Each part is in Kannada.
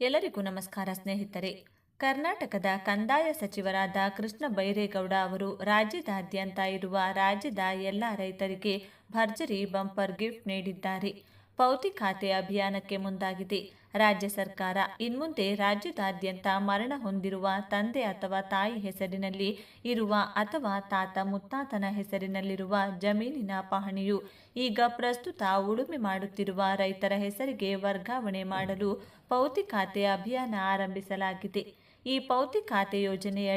ಎಲ್ಲರಿಗೂ ನಮಸ್ಕಾರ ಸ್ನೇಹಿತರೆ. ಕರ್ನಾಟಕದ ಕಂದಾಯ ಸಚಿವರಾದ ಕೃಷ್ಣ ಬೈರೇಗೌಡ ಅವರು ರಾಜ್ಯದಾದ್ಯಂತ ಇರುವ ರಾಜ್ಯದ ಎಲ್ಲ ರೈತರಿಗೆ ಭರ್ಜರಿ ಬಂಪರ್ ಗಿಫ್ಟ್ ನೀಡಿದ್ದಾರೆ. ಪೌತಿ ಖಾತೆ ಅಭಿಯಾನಕ್ಕೆ ಮುಂದಾಗಿದೆ. ರಾಜ್ಯ ಸರ್ಕಾರ ಇನ್ಮುಂದೆ ರಾಜ್ಯದಾದ್ಯಂತ ಮರಣ ಹೊಂದಿರುವ ತಂದೆ ಅಥವಾ ತಾಯಿ ಹೆಸರಿನಲ್ಲಿ ಇರುವ ಅಥವಾ ತಾತ ಮುತ್ತಾತನ ಹೆಸರಿನಲ್ಲಿರುವ ಜಮೀನಿನ ಪಹಣಿಯು ಈಗ ಪ್ರಸ್ತುತ ಉಳುಮೆ ಮಾಡುತ್ತಿರುವ ರೈತರ ಹೆಸರಿಗೆ ವರ್ಗಾವಣೆ ಮಾಡಲು ಪೌತಿ ಖಾತೆ ಅಭಿಯಾನ ಆರಂಭಿಸಲಾಗಿದೆ. ಈ ಪೌತಿ ಖಾತೆ ಯೋಜನೆಯ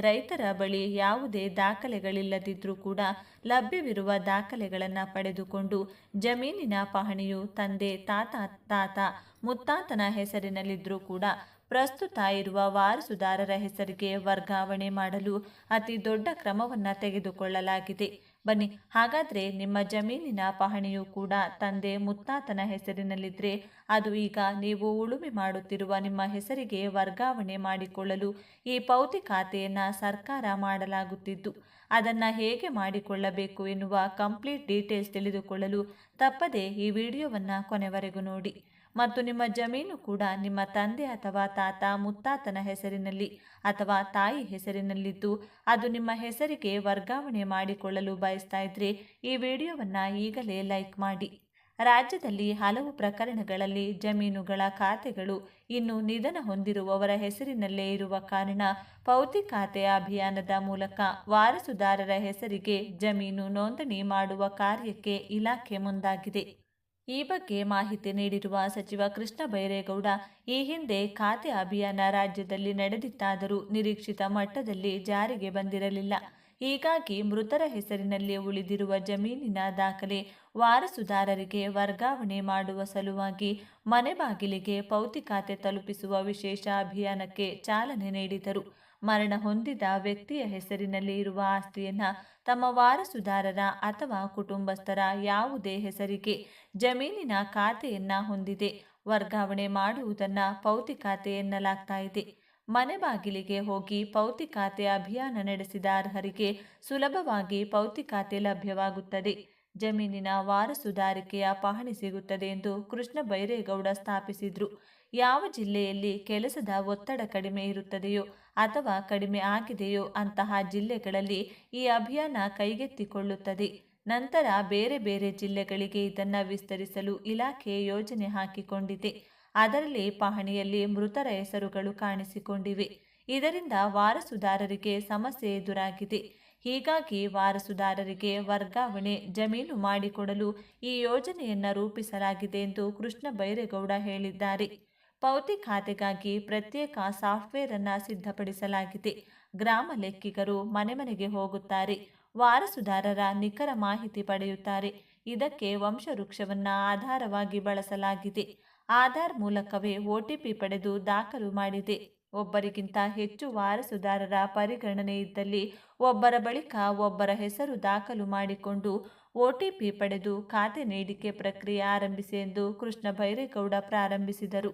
ರೈತರ ಬಳಿ ಯಾವುದೇ ದಾಖಲೆಗಳಿಲ್ಲದಿದ್ದರೂ ಕೂಡ ಲಭ್ಯವಿರುವ ದಾಖಲೆಗಳನ್ನು ಪಡೆದುಕೊಂಡು ಜಮೀನಿನ ಪಹಣಿಯು ತಂದೆ, ತಾತ ತಾತ ಮುತ್ತಾತನ ಹೆಸರಿನಲ್ಲಿದ್ದರೂ ಕೂಡ ಪ್ರಸ್ತುತ ಇರುವ ವಾರಸುದಾರರ ಹೆಸರಿಗೆ ವರ್ಗಾವಣೆ ಮಾಡಲು ಅತಿ ದೊಡ್ಡ ಕ್ರಮವನ್ನು ತೆಗೆದುಕೊಳ್ಳಲಾಗಿದೆ. ಬನ್ನಿ. ಹಾಗಾದರೆ ನಿಮ್ಮ ಜಮೀನಿನ ಪಹಣಿಯು ಕೂಡ ತಂದೆ ಮುತ್ತಾತನ ಹೆಸರಿನಲ್ಲಿದ್ದರೆ ಅದು ಈಗ ನೀವು ಉಳುಮೆ ಮಾಡುತ್ತಿರುವ ನಿಮ್ಮ ಹೆಸರಿಗೆ ವರ್ಗಾವಣೆ ಮಾಡಿಕೊಳ್ಳಲು ಈ ಪೌತಿ ಖಾತೆಯನ್ನು ಸರ್ಕಾರ ಮಾಡಲಾಗುತ್ತಿದ್ದು, ಅದನ್ನು ಹೇಗೆ ಮಾಡಿಕೊಳ್ಳಬೇಕು ಎನ್ನುವ ಕಂಪ್ಲೀಟ್ ಡೀಟೇಲ್ಸ್ ತಿಳಿದುಕೊಳ್ಳಲು ತಪ್ಪದೆ ಈ ವಿಡಿಯೋವನ್ನು ಕೊನೆವರೆಗೂ ನೋಡಿ. ಮತ್ತು ನಿಮ್ಮ ಜಮೀನು ಕೂಡ ನಿಮ್ಮ ತಂದೆ ಅಥವಾ ತಾತ ಮುತ್ತಾತನ ಹೆಸರಿನಲ್ಲಿ ಅಥವಾ ತಾಯಿ ಹೆಸರಿನಲ್ಲಿದ್ದು ಅದು ನಿಮ್ಮ ಹೆಸರಿಗೆ ವರ್ಗಾವಣೆ ಮಾಡಿಕೊಳ್ಳಲು ಬಯಸ್ತಾ ಇದ್ರೆ ಈ ವಿಡಿಯೋವನ್ನು ಈಗಲೇ ಲೈಕ್ ಮಾಡಿ. ರಾಜ್ಯದಲ್ಲಿ ಹಲವು ಪ್ರಕರಣಗಳಲ್ಲಿ ಜಮೀನುಗಳ ಖಾತೆಗಳು ಇನ್ನು ನಿಧನ ಹೊಂದಿರುವವರ ಹೆಸರಿನಲ್ಲೇ ಇರುವ ಕಾರಣ ಪೌತಿ ಖಾತೆ ಅಭಿಯಾನದ ಮೂಲಕ ವಾರಸುದಾರರ ಹೆಸರಿಗೆ ಜಮೀನು ನೋಂದಣಿ ಮಾಡುವ ಕಾರ್ಯಕ್ಕೆ ಇಲಾಖೆ ಮುಂದಾಗಿದೆ. ಈ ಬಗ್ಗೆ ಮಾಹಿತಿ ನೀಡಿರುವ ಸಚಿವ ಕೃಷ್ಣ ಬೈರೇಗೌಡ, ಈ ಹಿಂದೆ ಖಾತೆ ಅಭಿಯಾನ ರಾಜ್ಯದಲ್ಲಿ ನಡೆದಿತ್ತಾದರೂ ನಿರೀಕ್ಷಿತ ಮಟ್ಟದಲ್ಲಿ ಜಾರಿಗೆ ಬಂದಿರಲಿಲ್ಲ. ಹೀಗಾಗಿ ಮೃತರ ಹೆಸರಿನಲ್ಲಿ ಉಳಿದಿರುವ ಜಮೀನಿನ ದಾಖಲೆ ವಾರಸುದಾರರಿಗೆ ವರ್ಗಾವಣೆ ಮಾಡುವ ಸಲುವಾಗಿ ಮನೆ ಬಾಗಿಲಿಗೆ ಪೌತಿ ಖಾತೆ ತಲುಪಿಸುವ ವಿಶೇಷ ಅಭಿಯಾನಕ್ಕೆ ಚಾಲನೆ ನೀಡಿದರು. ಮರಣ ಹೊಂದಿದ ವ್ಯಕ್ತಿಯ ಹೆಸರಿನಲ್ಲಿ ಇರುವ ಆಸ್ತಿಯನ್ನು ತಮ್ಮ ವಾರಸುದಾರರ ಅಥವಾ ಕುಟುಂಬಸ್ಥರ ಯಾವುದೇ ಹೆಸರಿಗೆ ಜಮೀನಿನ ಖಾತೆಯನ್ನು ಹೊಂದಿದೆ. ವರ್ಗಾವಣೆ ಮಾಡುವುದನ್ನು ಪೌತಿ ಖಾತೆ ಎನ್ನಲಾಗ್ತಾ ಇದೆ. ಮನೆ ಬಾಗಿಲಿಗೆ ಹೋಗಿ ಪೌತಿ ಖಾತೆ ಅಭಿಯಾನ ನಡೆಸಿದ ಅರ್ಹರಿಗೆ ಸುಲಭವಾಗಿ ಪೌತಿ ಖಾತೆ ಲಭ್ಯವಾಗುತ್ತದೆ. ಜಮೀನಿನ ವಾರಸುದಾರಿಕೆಯ ಪಹಣಿ ಸಿಗುತ್ತದೆ ಎಂದು ಕೃಷ್ಣ ಬೈರೇಗೌಡ ಸ್ಥಾಪಿಸಿದ್ರು. ಯಾವ ಜಿಲ್ಲೆಯಲ್ಲಿ ಕೆಲಸದ ಒತ್ತಡ ಕಡಿಮೆ ಇರುತ್ತದೆಯೋ ಅಥವಾ ಕಡಿಮೆ ಆಗಿದೆಯೋ ಅಂತಹ ಜಿಲ್ಲೆಗಳಲ್ಲಿ ಈ ಅಭಿಯಾನ ಕೈಗೆತ್ತಿಕೊಳ್ಳುತ್ತದೆ. ನಂತರ ಬೇರೆ ಬೇರೆ ಜಿಲ್ಲೆಗಳಿಗೆ ಇದನ್ನು ವಿಸ್ತರಿಸಲು ಇಲಾಖೆ ಯೋಜನೆ ಹಾಕಿಕೊಂಡಿದೆ. ಅದರಲ್ಲಿ ಪಹಣಿಯಲ್ಲಿ ಮೃತರ ಹೆಸರುಗಳು ಕಾಣಿಸಿಕೊಂಡಿವೆ. ಇದರಿಂದ ವಾರಸುದಾರರಿಗೆ ಸಮಸ್ಯೆ ಎದುರಾಗಿದೆ. ಹೀಗಾಗಿ ವಾರಸುದಾರರಿಗೆ ವರ್ಗಾವಣೆ ಜಮೀನು ಮಾಡಿಕೊಡಲು ಈ ಯೋಜನೆಯನ್ನು ರೂಪಿಸಲಾಗಿದೆ ಎಂದು ಕೃಷ್ಣ ಬೈರೇಗೌಡ ಹೇಳಿದ್ದಾರೆ. ಪೌತಿ ಖಾತೆಗಾಗಿ ಪ್ರತ್ಯೇಕ ಸಾಫ್ಟ್ವೇರ್ ಅನ್ನು ಸಿದ್ಧಪಡಿಸಲಾಗಿದೆ. ಗ್ರಾಮ ಲೆಕ್ಕಿಗರು ಮನೆ ಮನೆಗೆ ಹೋಗುತ್ತಾರೆ. ವಾರಸುದಾರರ ನಿಖರ ಮಾಹಿತಿ ಪಡೆಯುತ್ತಾರೆ. ಇದಕ್ಕೆ ವಂಶವೃಕ್ಷವನ್ನು ಆಧಾರವಾಗಿ ಬಳಸಲಾಗಿದೆ. ಆಧಾರ್ ಮೂಲಕವೇ ಒಟಿಪಿ ಪಡೆದು ದಾಖಲು ಮಾಡಿದೆ. ಒಬ್ಬರಿಗಿಂತ ಹೆಚ್ಚು ವಾರಸುದಾರರ ಪರಿಗಣನೆ ಇದ್ದಲ್ಲಿ ಒಬ್ಬರ ಬಳಿಕ ಒಬ್ಬರ ಹೆಸರು ದಾಖಲು ಮಾಡಿಕೊಂಡು ಒಟಿಪಿ ಪಡೆದು ಖಾತೆ ನೀಡಿಕೆ ಪ್ರಕ್ರಿಯೆ ಆರಂಭಿಸಿ ಎಂದು ಕೃಷ್ಣ ಬೈರೇಗೌಡ ಪ್ರಾರಂಭಿಸಿದರು.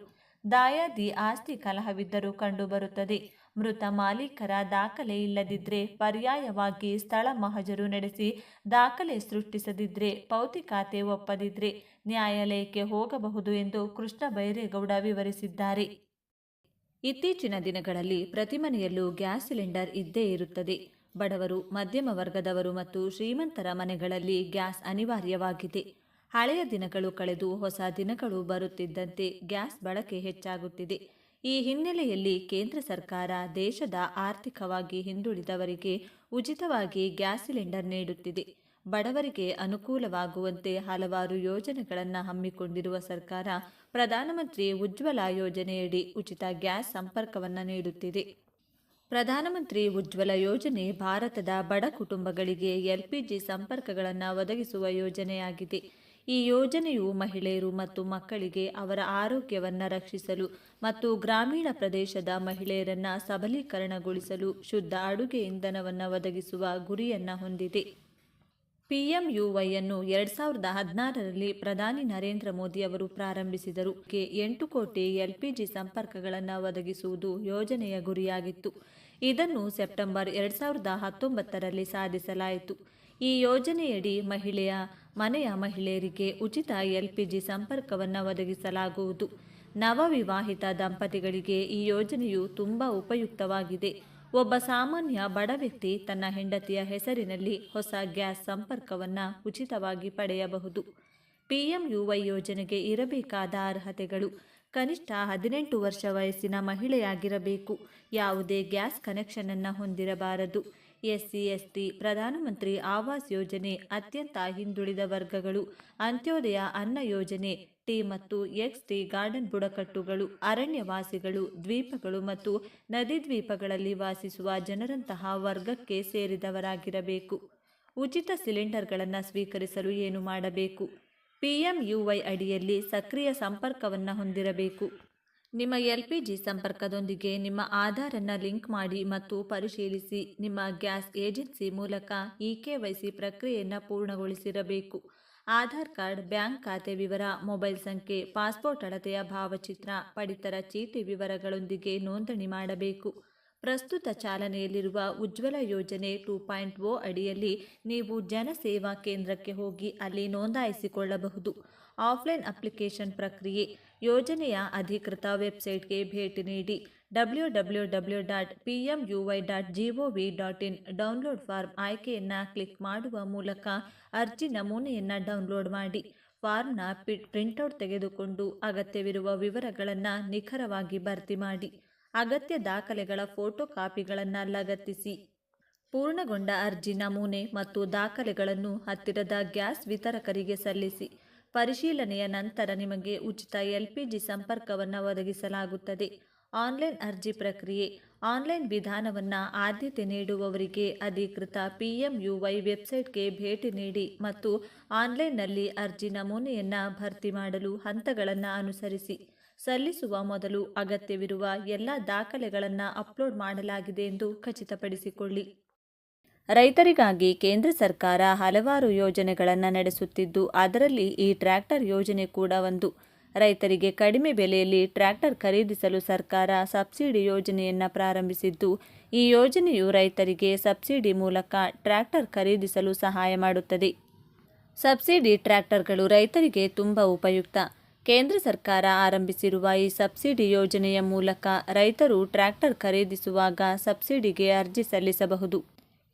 ದಾಯಾದಿ ಆಸ್ತಿ ಕಲಹವಿದ್ದರೂ ಕಂಡುಬರುತ್ತದೆ. ಮೃತ ಮಾಲೀಕರ ದಾಖಲೆ ಇಲ್ಲದಿದ್ದರೆ ಪರ್ಯಾಯವಾಗಿ ಸ್ಥಳ ಮಹಜರು ನಡೆಸಿ ದಾಖಲೆ ಸೃಷ್ಟಿಸದಿದ್ದರೆ ಪೌತಿ ಖಾತೆ ಒಪ್ಪದಿದ್ರೆ ನ್ಯಾಯಾಲಯಕ್ಕೆ ಹೋಗಬಹುದು ಎಂದು ಕೃಷ್ಣ ಬೈರೇಗೌಡ ವಿವರಿಸಿದ್ದಾರೆ. ಇತ್ತೀಚಿನ ದಿನಗಳಲ್ಲಿ ಪ್ರತಿ ಮನೆಯಲ್ಲೂ ಗ್ಯಾಸ್ ಸಿಲಿಂಡರ್ ಇದ್ದೇ ಇರುತ್ತದೆ. ಬಡವರು, ಮಧ್ಯಮ ವರ್ಗದವರು ಮತ್ತು ಶ್ರೀಮಂತರ ಮನೆಗಳಲ್ಲಿ ಗ್ಯಾಸ್ ಅನಿವಾರ್ಯವಾಗಿದೆ. ಹಳೆಯ ದಿನಗಳು ಕಳೆದು ಹೊಸ ದಿನಗಳು ಬರುತ್ತಿದ್ದಂತೆ ಗ್ಯಾಸ್ ಬಳಕೆ ಹೆಚ್ಚಾಗುತ್ತಿದೆ. ಈ ಹಿನ್ನೆಲೆಯಲ್ಲಿ ಕೇಂದ್ರ ಸರ್ಕಾರ ದೇಶದ ಆರ್ಥಿಕವಾಗಿ ಹಿಂದುಳಿದವರಿಗೆ ಉಚಿತವಾಗಿ ಗ್ಯಾಸ್ ಸಿಲಿಂಡರ್ ನೀಡುತ್ತಿದೆ. ಬಡವರಿಗೆ ಅನುಕೂಲವಾಗುವಂತೆ ಹಲವಾರು ಯೋಜನೆಗಳನ್ನು ಹಮ್ಮಿಕೊಂಡಿರುವ ಸರ್ಕಾರ ಪ್ರಧಾನಮಂತ್ರಿ ಉಜ್ವಲ ಯೋಜನೆಯಡಿ ಉಚಿತ ಗ್ಯಾಸ್ ಸಂಪರ್ಕವನ್ನು ನೀಡುತ್ತಿದೆ. ಪ್ರಧಾನಮಂತ್ರಿ ಉಜ್ವಲ ಯೋಜನೆ ಭಾರತದ ಬಡ ಕುಟುಂಬಗಳಿಗೆ ಎಲ್ಪಿಜಿ ಸಂಪರ್ಕಗಳನ್ನು ಒದಗಿಸುವ ಯೋಜನೆಯಾಗಿದೆ. ಈ ಯೋಜನೆಯು ಮಹಿಳೆಯರು ಮತ್ತು ಮಕ್ಕಳಿಗೆ ಅವರ ಆರೋಗ್ಯವನ್ನು ರಕ್ಷಿಸಲು ಮತ್ತು ಗ್ರಾಮೀಣ ಪ್ರದೇಶದ ಮಹಿಳೆಯರನ್ನು ಸಬಲೀಕರಣಗೊಳಿಸಲು ಶುದ್ಧ ಅಡುಗೆ ಇಂಧನವನ್ನು ಒದಗಿಸುವ ಗುರಿಯನ್ನು ಹೊಂದಿದೆ. ಪಿಎಂಯುವೈ ಅನ್ನು ಎರಡ್ ಸಾವಿರದ ಹದಿನಾರರಲ್ಲಿ ಪ್ರಧಾನಿ ನರೇಂದ್ರ ಮೋದಿ ಅವರು ಪ್ರಾರಂಭಿಸಿದರು. ಕೆ ಎಂಟು ಕೋಟಿ ಎಲ್ಪಿಜಿ ಸಂಪರ್ಕಗಳನ್ನು ಒದಗಿಸುವುದು ಯೋಜನೆಯ ಗುರಿಯಾಗಿತ್ತು. ಇದನ್ನು ಸೆಪ್ಟೆಂಬರ್ ಎರಡ್ ಸಾವಿರದ ಹತ್ತೊಂಬತ್ತರಲ್ಲಿ ಸಾಧಿಸಲಾಯಿತು. ಈ ಯೋಜನೆಯಡಿ ಮಹಿಳೆಯ ಮನೆಯ ಮಹಿಳೆಯರಿಗೆ ಉಚಿತ ಎಲ್ಪಿಜಿ ಸಂಪರ್ಕವನ್ನು ಒದಗಿಸಲಾಗುವುದು. ನವವಿವಾಹಿತ ದಂಪತಿಗಳಿಗೆ ಈ ಯೋಜನೆಯು ತುಂಬ ಉಪಯುಕ್ತವಾಗಿದೆ. ಒಬ್ಬ ಸಾಮಾನ್ಯ ಬಡ ವ್ಯಕ್ತಿ ತನ್ನ ಹೆಂಡತಿಯ ಹೆಸರಿನಲ್ಲಿ ಹೊಸ ಗ್ಯಾಸ್ ಸಂಪರ್ಕವನ್ನು ಉಚಿತವಾಗಿ ಪಡೆಯಬಹುದು. ಪಿಎಂಯುವೈ ಯೋಜನೆಗೆ ಇರಬೇಕಾದ ಅರ್ಹತೆಗಳು. ಕನಿಷ್ಠ ಹದಿನೆಂಟು ವರ್ಷ ವಯಸ್ಸಿನ ಮಹಿಳೆಯಾಗಿರಬೇಕು. ಯಾವುದೇ ಗ್ಯಾಸ್ ಕನೆಕ್ಷನನ್ನು ಹೊಂದಿರಬಾರದು. ಎಸ್ಸಿ, ಎಸ್ಟಿ ಪ್ರಧಾನಮಂತ್ರಿ ಆವಾಸ್ ಯೋಜನೆ ಅತ್ಯಂತ ಹಿಂದುಳಿದ ವರ್ಗಗಳು, ಅಂತ್ಯೋದಯ ಅನ್ನ ಯೋಜನೆ, ಟಿ ಮತ್ತು ಎಕ್ಸ್ ಟಿ ಗಾರ್ಡನ್ ಬುಡಕಟ್ಟುಗಳು, ಅರಣ್ಯವಾಸಿಗಳು, ದ್ವೀಪಗಳು ಮತ್ತು ನದಿ ದ್ವೀಪಗಳಲ್ಲಿ ವಾಸಿಸುವ ಜನರಂತಹ ವರ್ಗಕ್ಕೆ ಸೇರಿದವರಾಗಿರಬೇಕು. ಉಚಿತ ಸಿಲಿಂಡರ್ಗಳನ್ನು ಸ್ವೀಕರಿಸಲು ಏನು ಮಾಡಬೇಕು? ಪಿಎಂಯುವೈ ಅಡಿಯಲ್ಲಿ ಸಕ್ರಿಯ ಸಂಪರ್ಕವನ್ನು ಹೊಂದಿರಬೇಕು. ನಿಮ್ಮ ಎಲ್ ಪಿ ಜಿ ಸಂಪರ್ಕದೊಂದಿಗೆ ನಿಮ್ಮ ಆಧಾರನ್ನು ಲಿಂಕ್ ಮಾಡಿ ಮತ್ತು ಪರಿಶೀಲಿಸಿ. ನಿಮ್ಮ ಗ್ಯಾಸ್ ಏಜೆನ್ಸಿ ಮೂಲಕ ಇ ಕೆ ವೈ ಸಿ ಪ್ರಕ್ರಿಯೆಯನ್ನು ಪೂರ್ಣಗೊಳಿಸಿರಬೇಕು. ಆಧಾರ್ ಕಾರ್ಡ್, ಬ್ಯಾಂಕ್ ಖಾತೆ ವಿವರ, ಮೊಬೈಲ್ ಸಂಖ್ಯೆ, ಪಾಸ್ಪೋರ್ಟ್ ಅಳತೆಯ ಭಾವಚಿತ್ರ, ಪಡಿತರ ಚೀಟಿ ವಿವರಗಳೊಂದಿಗೆ ನೋಂದಣಿ ಮಾಡಬೇಕು. ಪ್ರಸ್ತುತ ಚಾಲನೆಯಲ್ಲಿರುವ ಉಜ್ವಲ ಯೋಜನೆ ಟೂ ಪಾಯಿಂಟ್ ಓ ಅಡಿಯಲ್ಲಿ ನೀವು ಜನಸೇವಾ ಕೇಂದ್ರಕ್ಕೆ ಹೋಗಿ ಅಲ್ಲಿ ನೋಂದಾಯಿಸಿಕೊಳ್ಳಬಹುದು. ಆಫ್ಲೈನ್ ಅಪ್ಲಿಕೇಶನ್ ಪ್ರಕ್ರಿಯೆ, ಯೋಜನೆಯ ಅಧಿಕೃತ ವೆಬ್ಸೈಟ್ಗೆ ಭೇಟಿ ನೀಡಿ W W W dot P M U Y dot G O V dot in download form ಆಯ್ಕೆಯನ್ನು ಕ್ಲಿಕ್ ಮಾಡುವ ಮೂಲಕ ಅರ್ಜಿ ನಮೂನೆಯನ್ನು ಡೌನ್ಲೋಡ್ ಮಾಡಿ. ಫಾರ್ಮ್ನ ಪಿ ಪ್ರಿಂಟೌಟ್ ತೆಗೆದುಕೊಂಡು ಅಗತ್ಯವಿರುವ ವಿವರಗಳನ್ನು ನಿಖರವಾಗಿ ಭರ್ತಿ ಮಾಡಿ. ಅಗತ್ಯ ದಾಖಲೆಗಳ ಫೋಟೋ ಕಾಪಿಗಳನ್ನು ಲಗತ್ತಿಸಿ. ಪೂರ್ಣಗೊಂಡ ಅರ್ಜಿ ನಮೂನೆ ಮತ್ತು ದಾಖಲೆಗಳನ್ನು ಹತ್ತಿರದ ಗ್ಯಾಸ್ ವಿತರಕರಿಗೆ ಸಲ್ಲಿಸಿ. ಪರಿಶೀಲನೆಯ ನಂತರ ನಿಮಗೆ ಉಚಿತ ಎಲ್ಪಿಜಿ ಸಂಪರ್ಕವನ್ನು ಒದಗಿಸಲಾಗುತ್ತದೆ. ಆನ್ಲೈನ್ ಅರ್ಜಿ ಪ್ರಕ್ರಿಯೆ. ಆನ್ಲೈನ್ ವಿಧಾನವನ್ನು ಆದ್ಯತೆ ನೀಡುವವರಿಗೆ ಅಧಿಕೃತ ಪಿ ಎಂ ಯು ವೈ ವೆಬ್ಸೈಟ್ಗೆ ಭೇಟಿ ನೀಡಿ ಮತ್ತು ಆನ್ಲೈನ್ನಲ್ಲಿ ಅರ್ಜಿ ನಮೂನೆಯನ್ನು ಭರ್ತಿ ಮಾಡಲು ಹಂತಗಳನ್ನು ಅನುಸರಿಸಿ. ಸಲ್ಲಿಸುವ ಮೊದಲು ಅಗತ್ಯವಿರುವ ಎಲ್ಲ ದಾಖಲೆಗಳನ್ನು ಅಪ್ಲೋಡ್ ಮಾಡಲಾಗಿದೆ ಎಂದು ಖಚಿತಪಡಿಸಿಕೊಳ್ಳಿ. ರೈತರಿಗಾಗಿ ಕೇಂದ್ರ ಸರ್ಕಾರ ಹಲವಾರು ಯೋಜನೆಗಳನ್ನು ನಡೆಸುತ್ತಿದ್ದು, ಅದರಲ್ಲಿ ಈ ಟ್ರ್ಯಾಕ್ಟರ್ ಯೋಜನೆ ಕೂಡ ಒಂದು. ರೈತರಿಗೆ ಕಡಿಮೆ ಬೆಲೆಯಲ್ಲಿ ಟ್ರ್ಯಾಕ್ಟರ್ ಖರೀದಿಸಲು ಸರ್ಕಾರ ಸಬ್ಸಿಡಿ ಯೋಜನೆಯನ್ನು ಪ್ರಾರಂಭಿಸಿದ್ದು, ಈ ಯೋಜನೆಯು ರೈತರಿಗೆ ಸಬ್ಸಿಡಿ ಮೂಲಕ ಟ್ರ್ಯಾಕ್ಟರ್ ಖರೀದಿಸಲು ಸಹಾಯ ಮಾಡುತ್ತದೆ. ಸಬ್ಸಿಡಿ ಟ್ರ್ಯಾಕ್ಟರ್ಗಳು ರೈತರಿಗೆ ತುಂಬ ಉಪಯುಕ್ತ. ಕೇಂದ್ರ ಸರ್ಕಾರ ಆರಂಭಿಸಿರುವ ಈ ಸಬ್ಸಿಡಿ ಯೋಜನೆಯ ಮೂಲಕ ರೈತರು ಟ್ರ್ಯಾಕ್ಟರ್ ಖರೀದಿಸುವಾಗ ಸಬ್ಸಿಡಿಗೆ ಅರ್ಜಿ ಸಲ್ಲಿಸಬಹುದು.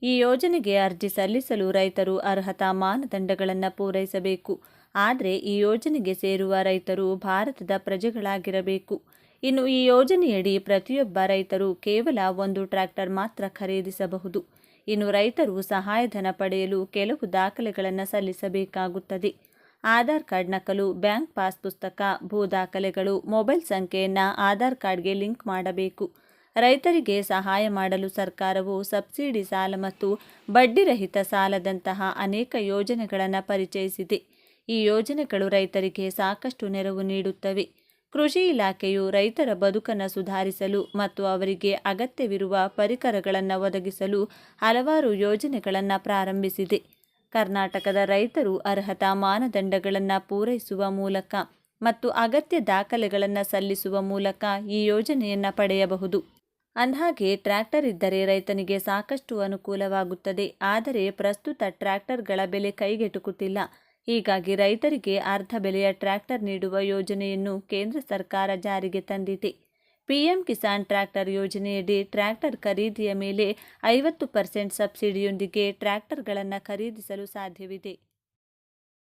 ಈ ಯೋಜನೆಗೆ ಅರ್ಜಿ ಸಲ್ಲಿಸಲು ರೈತರು ಅರ್ಹತಾ ಮಾನದಂಡಗಳನ್ನು ಪೂರೈಸಬೇಕು. ಆದರೆ ಈ ಯೋಜನೆಗೆ ಸೇರುವ ರೈತರು ಭಾರತದ ಪ್ರಜೆಗಳಾಗಿರಬೇಕು. ಇನ್ನು ಈ ಯೋಜನೆಯಡಿ ಪ್ರತಿಯೊಬ್ಬ ರೈತರು ಕೇವಲ ಒಂದು ಟ್ರ್ಯಾಕ್ಟರ್ ಮಾತ್ರ ಖರೀದಿಸಬಹುದು. ಇನ್ನು ರೈತರು ಸಹಾಯಧನ ಪಡೆಯಲು ಕೆಲವು ದಾಖಲೆಗಳನ್ನು ಸಲ್ಲಿಸಬೇಕಾಗುತ್ತದೆ. ಆಧಾರ್ ಕಾರ್ಡ್ ನಕಲು, ಬ್ಯಾಂಕ್ ಪಾಸ್ ಪುಸ್ತಕ, ಭೂ ದಾಖಲೆಗಳು, ಮೊಬೈಲ್ ಸಂಖ್ಯೆಯನ್ನು ಆಧಾರ್ ಕಾರ್ಡ್ಗೆ ಲಿಂಕ್ ಮಾಡಬೇಕು. ರೈತರಿಗೆ ಸಹಾಯ ಮಾಡಲು ಸರ್ಕಾರವು ಸಬ್ಸಿಡಿ ಸಾಲ ಮತ್ತು ಬಡ್ಡಿರಹಿತ ಸಾಲದಂತಹ ಅನೇಕ ಯೋಜನೆಗಳನ್ನು ಪರಿಚಯಿಸಿದೆ. ಈ ಯೋಜನೆಗಳು ರೈತರಿಗೆ ಸಾಕಷ್ಟು ನೆರವು ನೀಡುತ್ತವೆ. ಕೃಷಿ ಇಲಾಖೆಯು ರೈತರ ಬದುಕನ್ನು ಸುಧಾರಿಸಲು ಮತ್ತು ಅವರಿಗೆ ಅಗತ್ಯವಿರುವ ಪರಿಕರಗಳನ್ನು ಒದಗಿಸಲು ಹಲವಾರು ಯೋಜನೆಗಳನ್ನು ಪ್ರಾರಂಭಿಸಿದೆ. ಕರ್ನಾಟಕದ ರೈತರು ಅರ್ಹತಾ ಮಾನದಂಡಗಳನ್ನು ಪೂರೈಸುವ ಮೂಲಕ ಮತ್ತು ಅಗತ್ಯ ದಾಖಲೆಗಳನ್ನು ಸಲ್ಲಿಸುವ ಮೂಲಕ ಈ ಯೋಜನೆಯನ್ನು ಪಡೆಯಬಹುದು. ಅಂದಹಾಗೆ, ಟ್ರ್ಯಾಕ್ಟರ್ ಇದ್ದರೆ ರೈತನಿಗೆ ಸಾಕಷ್ಟು ಅನುಕೂಲವಾಗುತ್ತದೆ. ಆದರೆ, ಪ್ರಸ್ತುತ ಟ್ರ್ಯಾಕ್ಟರ್ಗಳ ಬೆಲೆ ಕೈಗೆಟುಕುತ್ತಿಲ್ಲ. ಹೀಗಾಗಿ ರೈತರಿಗೆ ಅರ್ಧ ಬೆಲೆಯ ಟ್ರ್ಯಾಕ್ಟರ್ ನೀಡುವ ಯೋಜನೆಯನ್ನು ಕೇಂದ್ರ ಸರ್ಕಾರ ಜಾರಿಗೆ ತಂದಿದೆ. ಪಿಎಂ ಕಿಸಾನ್ ಟ್ರ್ಯಾಕ್ಟರ್ ಯೋಜನೆಯಡಿ ಟ್ರ್ಯಾಕ್ಟರ್ ಖರೀದಿಯ ಮೇಲೆ ಐವತ್ತು ಪರ್ಸೆಂಟ್ ಸಬ್ಸಿಡಿಯೊಂದಿಗೆ ಟ್ರ್ಯಾಕ್ಟರ್ಗಳನ್ನು ಖರೀದಿಸಲು ಸಾಧ್ಯವಿದೆ.